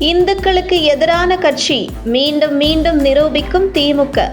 இந்துக்களுக்கு எதிரான கட்சி மீண்டும் மீண்டும் நிரூபிக்கும் திமுக.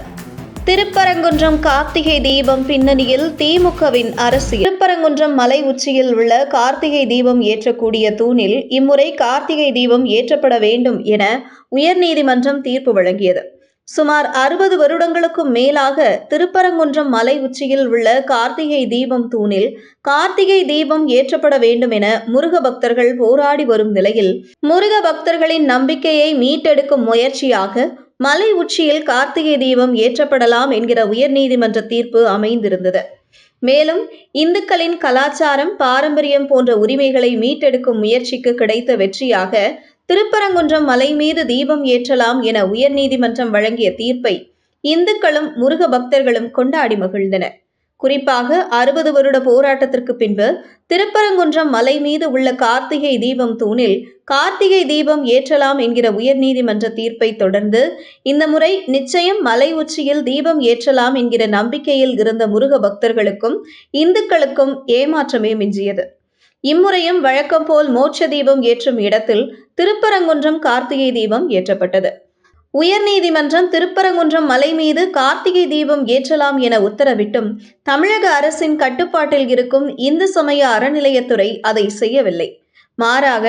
திருப்பரங்குன்றம் கார்த்திகை தீபம் பின்னணியில் திமுகவின் அரசியல். திருப்பரங்குன்றம் மலை உச்சியில் உள்ள கார்த்திகை தீபம் ஏற்றக்கூடிய தூணில் இம்முறை கார்த்திகை தீபம் ஏற்றப்பட வேண்டும் என உயர்நீதிமன்றம் தீர்ப்பு வழங்கியது. சுமார் அறுபது வருடங்களுக்கும் மேலாக திருப்பரங்குன்றம் மலை உச்சியில் உள்ள கார்த்திகை தீபம் தூணில் கார்த்திகை தீபம் ஏற்றப்பட வேண்டும் என முருக பக்தர்கள் போராடி வரும் நிலையில் முருக பக்தர்களின் நம்பிக்கையை மீட்டெடுக்கும் முயற்சியாக மலை உச்சியில் கார்த்திகை தீபம் ஏற்றப்படலாம் என்கிற உயர்நீதிமன்ற தீர்ப்பு அமைந்திருந்தது. மேலும் இந்துக்களின் கலாச்சாரம் பாரம்பரியம் போன்ற உரிமைகளை மீட்டெடுக்கும் முயற்சிக்கு கிடைத்த வெற்றியாக திருப்பரங்குன்றம் மலை மீது தீபம் ஏற்றலாம் என உயர்நீதிமன்றம் வழங்கிய தீர்ப்பை இந்துக்களும் முருக பக்தர்களும் கொண்டாடி மகிழ்ந்தனர். குறிப்பாக அறுபது வருட போராட்டத்திற்கு பின்பு திருப்பரங்குன்றம் மலை மீது உள்ள கார்த்திகை தீபம் தூணில் கார்த்திகை தீபம் ஏற்றலாம் என்கிற உயர்நீதிமன்ற தீர்ப்பை தொடர்ந்து இந்த முறை நிச்சயம் மலை உச்சியில் தீபம் ஏற்றலாம் என்கிற நம்பிக்கையில் இருந்த முருக பக்தர்களுக்கும் இந்துக்களுக்கும் ஏமாற்றமே மிஞ்சியது. இம்முறையும் வழக்கம் போல் மோட்ச தீபம் ஏற்றும் இடத்தில் திருப்பரங்குன்றம் கார்த்திகை தீபம் ஏற்றப்பட்டது. உயர்நீதிமன்றம் திருப்பரங்குன்றம் மலை மீது கார்த்திகை தீபம் ஏற்றலாம் என உத்தரவிட்டும் தமிழக அரசின் கட்டுப்பாட்டில் இருக்கும் இந்து சமய அறநிலையத்துறை அதை செய்யவில்லை. மாறாக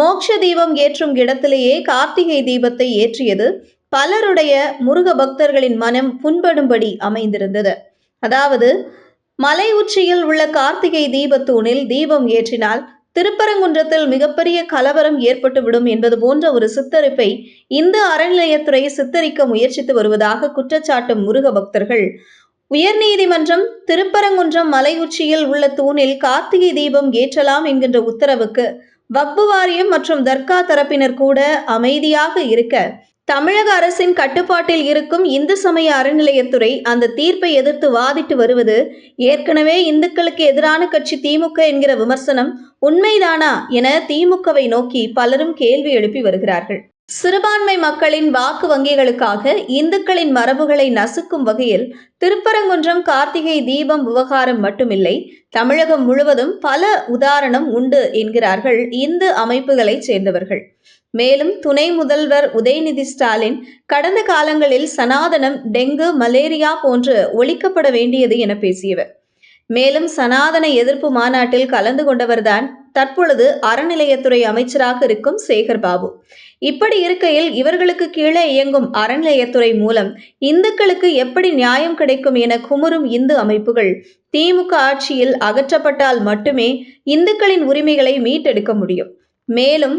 மோட்ச தீபம் ஏற்றும் இடத்திலேயே கார்த்திகை தீபத்தை ஏற்றியது பலருடைய முருக பக்தர்களின் மனம் புண்படும்படி அமைந்திருந்தது. அதாவது மலை உச்சியில் உள்ள கார்த்திகை தீபத்தூணில் தீபம் ஏற்றினால் திருப்பரங்குன்றத்தில் மிகப்பெரிய கலவரம் ஏற்பட்டுவிடும் என்பது போன்ற ஒரு சித்தரிப்பை இந்து அறநிலையத்துறை சித்தரிக்க முயற்சித்து வருவதாக குற்றச்சாட்டும் முருக பக்தர்கள். உயர்நீதிமன்றம் திருப்பரங்குன்றம் மலை உச்சியில் உள்ள தூணில் கார்த்திகை தீபம் ஏற்றலாம் என்கின்ற உத்தரவுக்கு வக்பு வாரியம் மற்றும் தர்கா தரப்பினர் கூட அமைதியாக இருக்க தமிழக அரசின் கட்டுப்பாட்டில் இருக்கும் இந்து சமய அறநிலையத்துறை அந்த தீர்ப்பை எதிர்த்து வாதிட்டு வருவது ஏற்கனவே இந்துக்களுக்கு எதிரான கட்சி திமுக என்கிற விமர்சனம் உண்மைதானா என திமுகவை நோக்கி பலரும் கேள்வி எழுப்பி வருகிறார்கள். சிறுபான்மை மக்களின் வாக்கு வங்கிகளுக்காக இந்துக்களின் மரபுகளை நசுக்கும் வகையில் திருப்பரங்குன்றம் கார்த்திகை தீபம் விவகாரம் மட்டுமில்லை தமிழகம் முழுவதும் பல உதாரணம் உண்டு என்கிறார்கள் இந்து அமைப்புகளைச் சேர்ந்தவர்கள். மேலும் துணை முதல்வர் உதயநிதி ஸ்டாலின் கடந்த காலங்களில் சனாதனம் டெங்கு மலேரியா போன்று ஒழிக்கப்பட வேண்டியது என பேசியவர். மேலும் சனாதன எதிர்ப்பு மாநாட்டில் கலந்து கொண்டவர்தான் தற்பொழுது அறநிலையத்துறை அமைச்சராக இருக்கும் சேகர் பாபு. இப்படி இருக்கையில் இவர்களுக்கு கீழே இயங்கும் அறநிலையத்துறை மூலம் இந்துக்களுக்கு எப்படி நியாயம் கிடைக்கும் என குமுறும் இந்து அமைப்புகள் திமுக ஆட்சியில் அகற்றப்பட்டால் மட்டுமே இந்துக்களின் உரிமைகளை மீட்டெடுக்க முடியும். மேலும்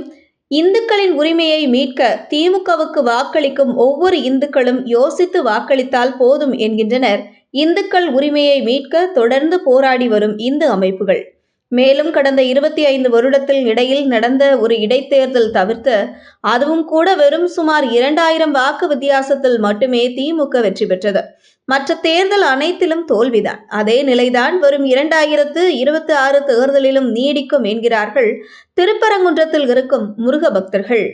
இந்துக்களின் உரிமையை மீட்க திமுகவுக்கு வாக்களிக்கும் ஒவ்வொரு இந்துக்களும் யோசித்து வாக்களித்தால் போதும் என்கின்றனர். இந்துக்கள் உரிமையை மீட்க தொடர்ந்து போராடி வரும் இந்து அமைப்புகள். மேலும் கடந்த இருபத்தி ஐந்து வருடத்தில் இடையில் நடந்த ஒரு இடைத்தேர்தல் தவிர்த்து அதுவும் கூட வெறும் சுமார் இரண்டாயிரம் வாக்கு வித்தியாசத்தில் மட்டுமே திமுக வெற்றி பெற்றது. மற்ற தேர்தல் அனைத்திலும் தோல்விதான். அதே நிலைதான் வரும் இரண்டாயிரத்து இருபத்தி ஆறு தேர்தலிலும் நீடிக்கும் என்கிறார்கள் திருப்பரங்குன்றத்தில் இருக்கும் முருக பக்தர்கள்